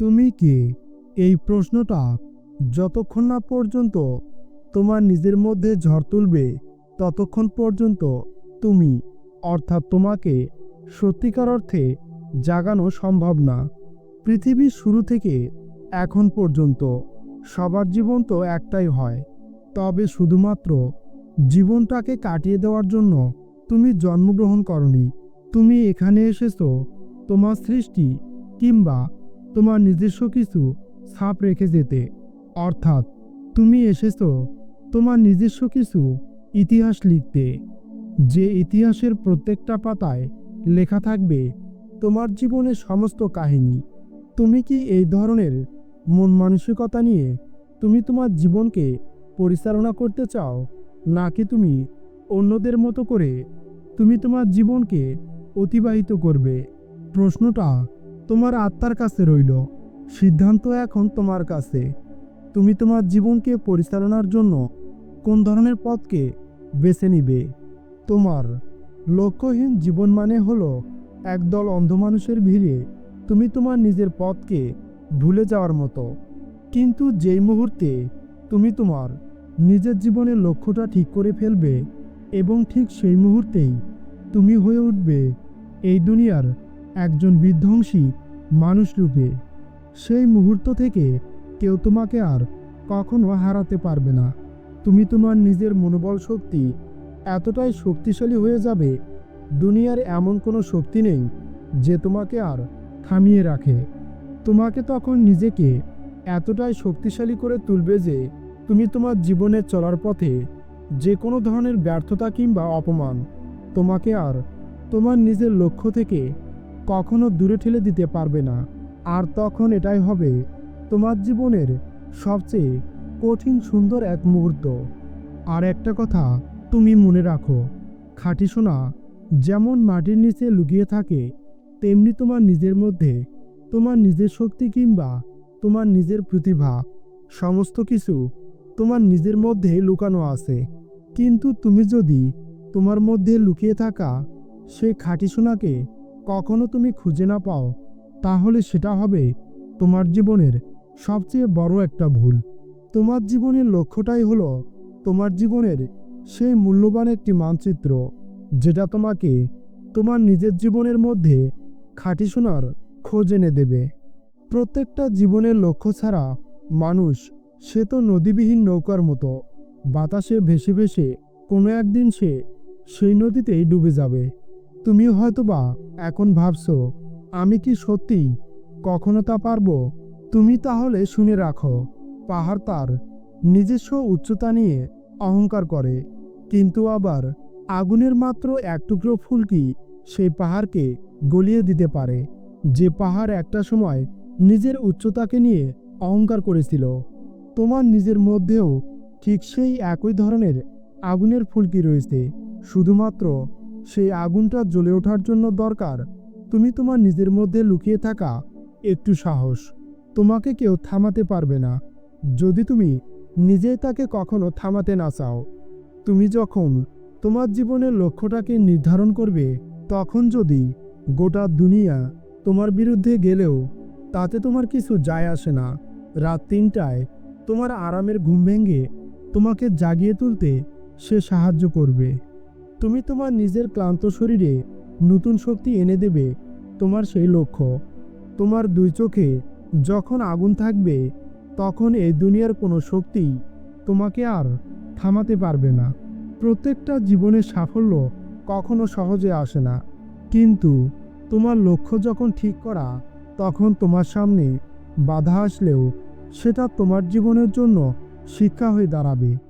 তুমি কে এই প্রশ্নটা যতক্ষণ না পর্যন্ত তোমার নিজের মধ্যে ঝড় তুলবে, ততক্ষণ পর্যন্ত তুমি, অর্থাৎ তোমাকে সত্যিকার অর্থে জাগানো সম্ভব না। পৃথিবীর শুরু থেকে এখন পর্যন্ত সবার জীবন তো একটাই হয়, তবে শুধুমাত্র জীবনটাকে কাটিয়ে দেওয়ার জন্য তুমি জন্মগ্রহণ করনি। তুমি এখানে এসেছ তোমার সৃষ্টি কিংবা তোমার নিজস্ব কিছু ছাপ রেখে যেতে। অর্থাৎ, তুমি এসেছ তোমার নিজস্ব কিছু ইতিহাস লিখতে। যে ইতিহাসের প্রত্যেকটা পাতায় লেখা থাকবে তোমার জীবনের সমস্ত কাহিনী। তুমি কি এই ধরনের মন মানসিকতা নিয়ে তুমি তোমার জীবনকে পরিচালনা করতে চাও, নাকি তুমি অন্যদের মতো করে তুমি তোমার জীবনকে অতিবাহিত করবে? প্রশ্নটা তোমার আত্মার কাছে রইল। সিদ্ধান্ত এখন তোমার কাছে। তুমি তোমার জীবনকে পরিচালনার জন্য কোন ধরনের পথকে বেছে নিবে? তোমার লক্ষ্যহীন জীবন মানে হলো একদল অন্ধ মানুষের ভিড়ে তুমি তোমার নিজের পথকে ভুলে যাওয়ার মতো। কিন্তু যেই মুহূর্তে তুমি তোমার নিজের জীবনের লক্ষ্যটা ঠিক করে ফেলবে এবং ঠিক সেই মুহূর্তেই তুমি হয়ে উঠবে, এই দুনিয়ার একজন বিধ্বংসী মানুষ রূপে সেই মুহূর্ত থেকে কেউ তোমাকে আর কখনো হারাতে পারবে না। তুমি তোমার নিজের মনোবল শক্তি এতটাই শক্তিশালী হয়ে যাবে, দুনিয়ার এমন কোনো শক্তি নেই যে তোমাকে আর থামিয়ে রাখে। তোমাকে তখন নিজেকে এতটাই শক্তিশালী করে তুলবে যে তুমি তোমার জীবনের চলার পথে যে কোনো ধরনের ব্যর্থতা কিংবা অপমান তোমাকে আর তোমার নিজের লক্ষ্য থেকে কখনো দূরে ঠেলে দিতে পারবে না। আর তখন এটাই হবে তোমার জীবনের সবচেয়ে কঠিন সুন্দর এক মুহূর্ত। আর একটা কথা তুমি মনে রাখো, খাঁটি সোনা যেমন মাটির নিচে লুকিয়ে থাকে, তেমনি তোমার নিজের মধ্যে তোমার নিজের শক্তি কিংবা তোমার নিজের প্রতিভা, সমস্ত কিছু তোমার নিজের মধ্যে লুকানো আছে। কিন্তু তুমি যদি তোমার মধ্যে লুকিয়ে থাকা সেই খাঁটি সোনাকে কখনো তুমি খুঁজে না পাও, তাহলে সেটা হবে তোমার জীবনের সবচেয়ে বড় একটা ভুল। তোমার জীবনের লক্ষ্যটাই হলো তোমার জীবনের সেই মূল্যবান একটি মানচিত্র, যেটা তোমাকে তোমার নিজের জীবনের মধ্যে খাঁটি সোনার খোঁজ এনে দেবে। প্রত্যেকটা জীবনের লক্ষ্য ছাড়া মানুষ, সে তো নদীবিহীন নৌকার মতো, বাতাসে ভেসে ভেসে কোনো একদিন সে সেই নদীতেই ডুবে যাবে। তুমি হয়তোবা এখন ভাবছ, আমি কি সত্যি কখনো তা পারব? তুমি তাহলে শুনে রাখো, পাহাড় তার নিজস্ব উচ্চতা নিয়ে অহংকার করে, কিন্তু আবার আগুনের মাত্র এক টুকরো ফুলকি সেই পাহাড়কে গলিয়ে দিতে পারে? যে পাহাড় একটা সময় নিজের উচ্চতাকে নিয়ে অহংকার করেছিল, তোমার নিজের মধ্যেও ঠিক সেই একই ধরনের আগুনের ফুলকি রয়েছে? শুধুমাত্র সেই আগুনটা জ্বলে ওঠার জন্য দরকার। তুমি তোমার নিজের মধ্যে লুকিয়ে থাকা একটু সাহস। তোমাকে কেউ থামাতে পারবে না। যদি তুমি নিজেই তাকে কখনো থামাতে না চাও, তুমি যখন তোমার জীবনের লক্ষ্যটাকে নির্ধারণ করবে, তখন যদি গোটা দুনিয়া তোমার বিরুদ্ধে গেলেও তাতে তোমার কিছু যায় আসে না। রাত তিনটায় তোমার আরামের ঘুম ভেঙে তোমাকে জাগিয়ে তুলতে সে সাহায্য করবে। তুমি তোমার নিজের ক্লান্ত শরীরে নতুন শক্তি এনে দেবে তোমার সেই লক্ষ্য। তোমার দুই চোখে যখন আগুন থাকবে, তখন এই দুনিয়ার কোনো শক্তি তোমাকে আর থামাতে পারবে না। প্রত্যেকটা জীবনের সাফল্য কখনো সহজে আসে না। কিন্তু তোমার লক্ষ্য যখন ঠিক করা, তখন তোমার সামনে বাধা আসলেও সেটা তোমার জীবনের জন্য শিক্ষা হয়ে দাঁড়াবে।